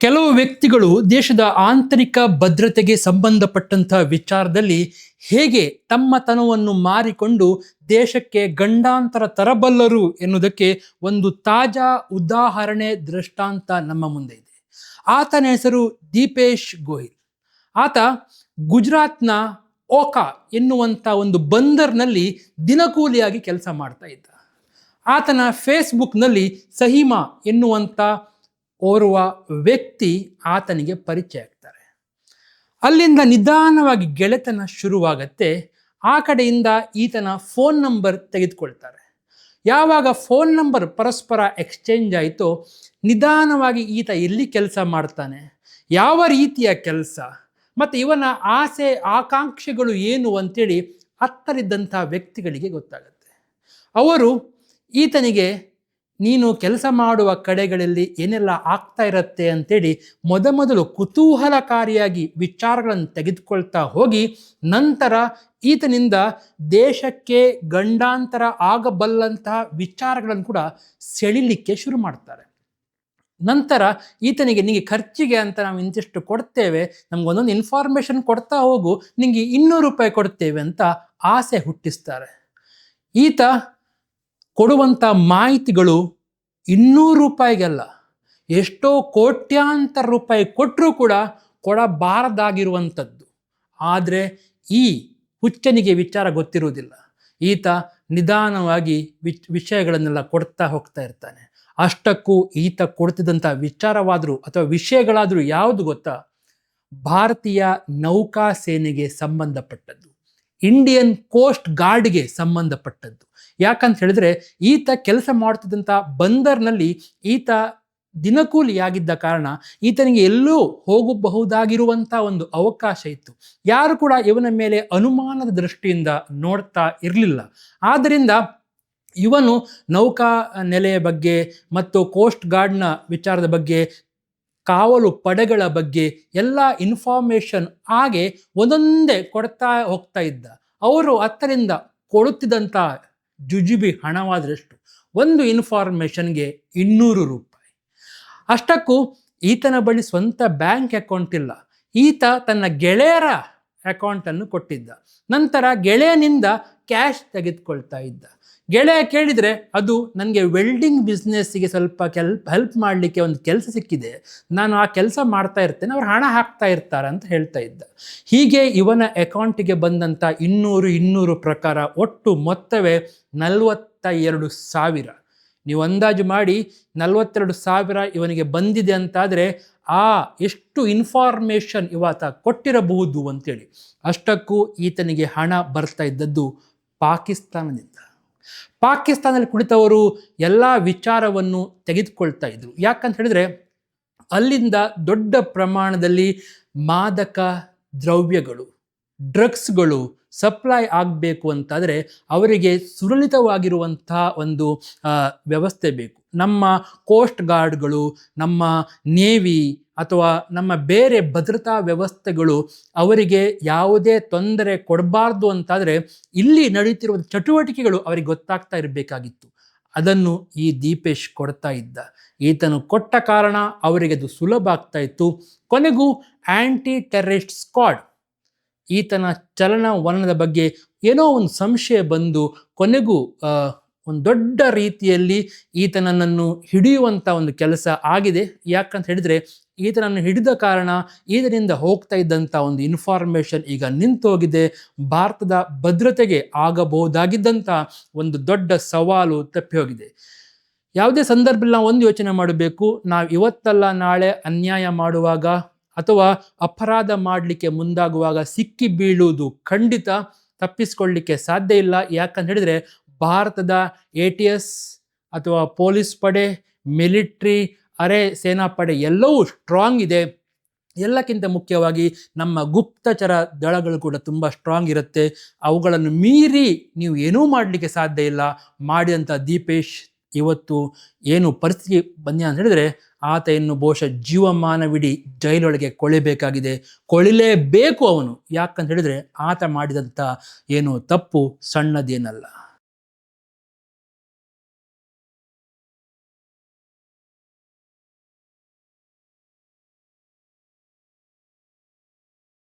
ಕೆಲವು ವ್ಯಕ್ತಿಗಳು ದೇಶದ ಆಂತರಿಕ ಭದ್ರತೆಗೆ ಸಂಬಂಧಪಟ್ಟಂತಹ ವಿಚಾರದಲ್ಲಿ ಹೇಗೆ ತಮ್ಮ ತನವನ್ನು ಮಾರಿಕೊಂಡು ದೇಶಕ್ಕೆ ಗಂಡಾಂತರ ತರಬಲ್ಲರು ಎನ್ನುವುದಕ್ಕೆ ಒಂದು ತಾಜಾ ಉದಾಹರಣೆ ದೃಷ್ಟಾಂತ ನಮ್ಮ ಮುಂದೆ ಇದೆ. ಆತನ ಹೆಸರು ದೀಪೇಶ್ ಗೋಹಿಲ್. ಆತ ಗುಜರಾತ್ನ ಓಕಾ ಎನ್ನುವಂಥ ಒಂದು ಬಂದರ್ನಲ್ಲಿ ದಿನಕೂಲಿಯಾಗಿ ಕೆಲಸ ಮಾಡ್ತಾ ಇದ್ದ. ಆತನ ಫೇಸ್ಬುಕ್ನಲ್ಲಿ ಸಹಿಮಾ ಎನ್ನುವಂಥ ಓರ್ವ ವ್ಯಕ್ತಿ ಆತನಿಗೆ ಪರಿಚಯ ಆಗ್ತಾರೆ. ಅಲ್ಲಿಂದ ನಿಧಾನವಾಗಿ ಗೆಳೆತನ ಶುರುವಾಗತ್ತೆ. ಆ ಕಡೆಯಿಂದ ಈತನ ಫೋನ್ ನಂಬರ್ ತೆಗೆದುಕೊಳ್ತಾರೆ. ಯಾವಾಗ ಫೋನ್ ನಂಬರ್ ಪರಸ್ಪರ ಎಕ್ಸ್ಚೇಂಜ್ ಆಯಿತೋ, ನಿಧಾನವಾಗಿ ಈತ ಎಲ್ಲಿ ಕೆಲಸ ಮಾಡ್ತಾನೆ, ಯಾವ ರೀತಿಯ ಕೆಲಸ, ಮತ್ತು ಇವನ ಆಸೆ, ಆಕಾಂಕ್ಷೆಗಳು ಏನು ಅಂತೇಳಿ ಹತ್ತರಿದ್ದಂಥ ವ್ಯಕ್ತಿಗಳಿಗೆ ಗೊತ್ತಾಗುತ್ತೆ. ಅವರು ಈತನಿಗೆ ನೀನು ಕೆಲಸ ಮಾಡುವ ಕಡೆಗಳಲ್ಲಿ ಏನೆಲ್ಲ ಆಗ್ತಾ ಇರತ್ತೆ ಅಂತೇಳಿ ಮೊದಮೊದಲು ಕುತೂಹಲಕಾರಿಯಾಗಿ ವಿಚಾರಗಳನ್ನು ತೆಗೆದುಕೊಳ್ತಾ ಹೋಗಿ ನಂತರ ಈತನಿಂದ ದೇಶಕ್ಕೆ ಗಂಡಾಂತರ ಆಗಬಲ್ಲಂತಹ ವಿಚಾರಗಳನ್ನು ಕೂಡ ಸೆಳಿಲಿಕ್ಕೆ ಶುರು ಮಾಡ್ತಾರೆ. ನಂತರ ಈತನಿಗೆ ನಿಮಗೆ ಖರ್ಚಿಗೆ ಅಂತ ನಾವು ಇಂತಿಷ್ಟು ಕೊಡ್ತೇವೆ ನಮಗೊಂದೊಂದು ಇನ್ಫಾರ್ಮೇಷನ್ ಕೊಡ್ತಾ ಹೋಗು ನಿಮಗೆ ಇನ್ನೂರು ರೂಪಾಯಿ ಕೊಡ್ತೇವೆ ಅಂತ ಆಸೆ ಹುಟ್ಟಿಸ್ತಾರೆ. ಈತ ಕೊಡುವಂಥ ಮಾಹಿತಿಗಳು ಇನ್ನೂರು ರೂಪಾಯಿಗೆಲ್ಲ, ಎಷ್ಟೋ ಕೋಟ್ಯಾಂತರ ರೂಪಾಯಿ ಕೊಟ್ಟರೂ ಕೂಡ ಕೊಡಬಾರದಾಗಿರುವಂಥದ್ದು. ಆದರೆ ಈ ಹುಚ್ಚನಿಗೆ ವಿಚಾರ ಗೊತ್ತಿರುವುದಿಲ್ಲ. ಈತ ನಿಧಾನವಾಗಿ ವಿಚ್, ವಿಷಯಗಳನ್ನೆಲ್ಲ ಕೊಡ್ತಾ ಹೋಗ್ತಾ ಇರ್ತಾನೆ. ಅಷ್ಟಕ್ಕೂ ಈತ ಕೊಡ್ತಿದ್ದಂಥ ವಿಚಾರವಾದರೂ ಅಥವಾ ವಿಷಯಗಳಾದರೂ ಯಾವುದು ಗೊತ್ತಾ? ಭಾರತೀಯ ನೌಕಾ ಸೇನೆಗೆ ಸಂಬಂಧಪಟ್ಟದ್ದು. ಇಂಡಿಯನ್ ಕೋಸ್ಟ್ ಗಾರ್ಡ್ಗೆ ಸಂಬಂಧಪಟ್ಟದ್ದು. ಯಾಕಂತ ಹೇಳಿದ್ರೆ ಈತ ಕೆಲಸ ಮಾಡ್ತಿದ್ದಂಥ ಬಂದರ್ನಲ್ಲಿ ಈತ ದಿನಕೂಲಿಯಾಗಿದ್ದ ಕಾರಣ ಈತನಿಗೆ ಎಲ್ಲೂ ಹೋಗಬಹುದಾಗಿರುವಂಥ ಒಂದು ಅವಕಾಶ ಇತ್ತು. ಯಾರು ಕೂಡ ಇವನ ಮೇಲೆ ಅನುಮಾನದ ದೃಷ್ಟಿಯಿಂದ ನೋಡ್ತಾ ಇರಲಿಲ್ಲ. ಆದ್ದರಿಂದ ಇವನು ನೌಕಾ ನೆಲೆಯ ಬಗ್ಗೆ ಮತ್ತು ಕೋಸ್ಟ್ ಗಾರ್ಡ್ನ ವಿಚಾರದ ಬಗ್ಗೆ, ಕಾವಲು ಪಡೆಗಳ ಬಗ್ಗೆ ಎಲ್ಲ ಇನ್ಫಾರ್ಮೇಷನ್ ಹಾಗೆ ಒಂದೊಂದೇ ಕೊಡ್ತಾ ಹೋಗ್ತಾ ಇದ್ದ. ಅವರು ಹತ್ತರಿಂದ ಕೊಡುತ್ತಿದ್ದಂಥ ಜುಜುಬಿ ಹಣವಾದರೆಷ್ಟು ಒಂದು ಇನ್ಫಾರ್ಮೇಷನ್ಗೆ ಇನ್ನೂರು ರೂಪಾಯಿ. ಅಷ್ಟಕ್ಕೂ ಈತನ ಬಳಿ ಸ್ವಂತ ಬ್ಯಾಂಕ್ ಅಕೌಂಟ್ ಇಲ್ಲ. ಈತ ತನ್ನ ಗೆಳೆಯರ ಅಕೌಂಟನ್ನು ಕೊಟ್ಟಿದ್ದ. ನಂತರ ಗೆಳೆಯನಿಂದ ಕ್ಯಾಶ್ ತೆಗೆದುಕೊಳ್ತಾ ಇದ್ದ. ಗೆಳೆಯ ಕೇಳಿದರೆ, ಅದು ನನಗೆ ವೆಲ್ಡಿಂಗ್ ಬಿಸ್ನೆಸ್ಸಿಗೆ ಸ್ವಲ್ಪ ಕೆಲ್ಪ್ ಹೆಲ್ಪ್ ಮಾಡಲಿಕ್ಕೆ ಒಂದು ಕೆಲಸ ಸಿಕ್ಕಿದೆ. ನಾನು ಆ ಕೆಲಸ ಮಾಡ್ತಾ ಇರ್ತೇನೆ, ಅವ್ರು ಹಣ ಹಾಕ್ತಾ ಇರ್ತಾರೆ ಅಂತ ಹೇಳ್ತಾ ಇದ್ದ. ಹೀಗೆ ಇವನ ಅಕೌಂಟಿಗೆ ಬಂದಂಥ ಇನ್ನೂರು ಇನ್ನೂರು ಪ್ರಕಾರ ಒಟ್ಟು ಮೊತ್ತವೇ ನಲವತ್ತ ಎರಡು ಸಾವಿರ. ನೀವು ಅಂದಾಜು ಮಾಡಿ, ನಲವತ್ತೆರಡು ಸಾವಿರ ಇವನಿಗೆ ಬಂದಿದೆ ಅಂತಾದರೆ ಆ ಎಷ್ಟು ಇನ್ಫಾರ್ಮೇಷನ್ ಇವಾತ ಕೊಟ್ಟಿರಬಹುದು ಅಂತೇಳಿ. ಅಷ್ಟಕ್ಕೂ ಈತನಿಗೆ ಹಣ ಬರ್ತಾ ಇದ್ದದ್ದು ಪಾಕಿಸ್ತಾನದಿಂದ. ಪಾಕಿಸ್ತಾನದಲ್ಲಿ ಕುಳಿತವರು ಎಲ್ಲ ವಿಚಾರವನ್ನು ತೆಗೆದುಕೊಳ್ತಾ ಇದ್ರು. ಯಾಕಂತ ಹೇಳಿದ್ರೆ ಅಲ್ಲಿಂದ ದೊಡ್ಡ ಪ್ರಮಾಣದಲ್ಲಿ ಮಾದಕ ದ್ರವ್ಯಗಳು ಡ್ರಗ್ಸ್ಗಳು ಸಪ್ಲೈ ಆಗಬೇಕು ಅಂತಾದರೆ ಅವರಿಗೆ ಸುರಳಿತವಾಗಿರುವಂಥ ಒಂದು ವ್ಯವಸ್ಥೆ ಬೇಕು. ನಮ್ಮ ಕೋಸ್ಟ್ ಗಾರ್ಡ್ಗಳು, ನಮ್ಮ ನೇವಿ ಅಥವಾ ನಮ್ಮ ಬೇರೆ ಭದ್ರತಾ ವ್ಯವಸ್ಥೆಗಳು ಅವರಿಗೆ ಯಾವುದೇ ತೊಂದರೆ ಕೊಡಬಾರ್ದು ಅಂತಾದರೆ ಇಲ್ಲಿ ನಡೀತಿರುವ ಚಟುವಟಿಕೆಗಳು ಅವರಿಗೆ ಗೊತ್ತಾಗ್ತಾ ಇರಬೇಕಾಗಿತ್ತು. ಅದನ್ನು ಈ ದೀಪೇಶ್ ಕೊಡ್ತಾ ಇದ್ದ. ಈತನು ಕೊಟ್ಟ ಕಾರಣ ಅವರಿಗೆ ಅದು ಸುಲಭ ಆಗ್ತಾ ಇತ್ತು. ಕೊನೆಗೂ ಆ್ಯಂಟಿ ಟೆರರಿಸ್ಟ್ ಸ್ಕ್ವಾಡ್ ಈತನ ಚಲನವಲನದ ಬಗ್ಗೆ ಏನೋ ಒಂದು ಸಂಶಯ ಬಂದು ಕೊನೆಗೂ ಒಂದು ದೊಡ್ಡ ರೀತಿಯಲ್ಲಿ ಈತನನ್ನು ಹಿಡಿಯುವಂಥ ಒಂದು ಕೆಲಸ ಆಗಿದೆ. ಯಾಕಂತ ಹೇಳಿದರೆ ಈತನನ್ನು ಹಿಡಿದ ಕಾರಣ ಈತನಿಂದ ಹೋಗ್ತಾ ಇದ್ದಂಥ ಒಂದು ಇನ್ಫಾರ್ಮೇಷನ್ ಈಗ ನಿಂತೋಗಿದೆ. ಭಾರತದ ಭದ್ರತೆಗೆ ಆಗಬಹುದಾಗಿದ್ದಂಥ ಒಂದು ದೊಡ್ಡ ಸವಾಲು ತಪ್ಪಿ ಹೋಗಿದೆ. ಯಾವುದೇ ಸಂದರ್ಭದಲ್ಲಿ ನಾವು ಒಂದು ಯೋಚನೆ ಮಾಡಬೇಕು. ನಾವು ಇವತ್ತಲ್ಲ, ನಾಳೆ ಅನ್ಯಾಯ ಮಾಡುವಾಗ ಅಥವಾ ಅಪರಾಧ ಮಾಡಲಿಕ್ಕೆ ಮುಂದಾಗುವಾಗ ಸಿಕ್ಕಿ ಬೀಳುವುದು ಖಂಡಿತ ತಪ್ಪಿಸ್ಕೊಳ್ಳಿಕ್ಕೆ ಸಾಧ್ಯ ಇಲ್ಲ. ಯಾಕಂತ ಹೇಳಿದರೆ ಭಾರತದ ಎ ಟಿ ಎಸ್ ಅಥವಾ ಪೊಲೀಸ್ ಪಡೆ, ಮಿಲಿಟ್ರಿ, ಅರೆ ಸೇನಾಪಡೆ ಎಲ್ಲವೂ ಸ್ಟ್ರಾಂಗ್ ಇದೆ. ಎಲ್ಲಕ್ಕಿಂತ ಮುಖ್ಯವಾಗಿ ನಮ್ಮ ಗುಪ್ತಚರ ದಳಗಳು ಕೂಡ ತುಂಬ ಸ್ಟ್ರಾಂಗ್ ಇರುತ್ತೆ. ಅವುಗಳನ್ನು ಮೀರಿ ನೀವು ಏನೂ ಮಾಡಲಿಕ್ಕೆ ಸಾಧ್ಯ ಇಲ್ಲ. ಮಾಡಿದಂಥ ದೀಪೇಶ್ ಇವತ್ತು ಏನು ಪರಿಸ್ಥಿತಿ ಬಂದ ಅಂತ ಹೇಳಿದ್ರೆ ಆತ ಇನ್ನು ಬಹುಶಃ ಜೀವಮಾನವಿಡೀ ಜೈಲೊಳಗೆ ಕೊಳಿಬೇಕಾಗಿದೆ ಕೊಳಿಲೇಬೇಕು ಅವನು. ಯಾಕಂತ ಹೇಳಿದ್ರೆ, ಆತ ಮಾಡಿದಂಥ ಏನು ತಪ್ಪು ಸಣ್ಣದೇನಲ್ಲ.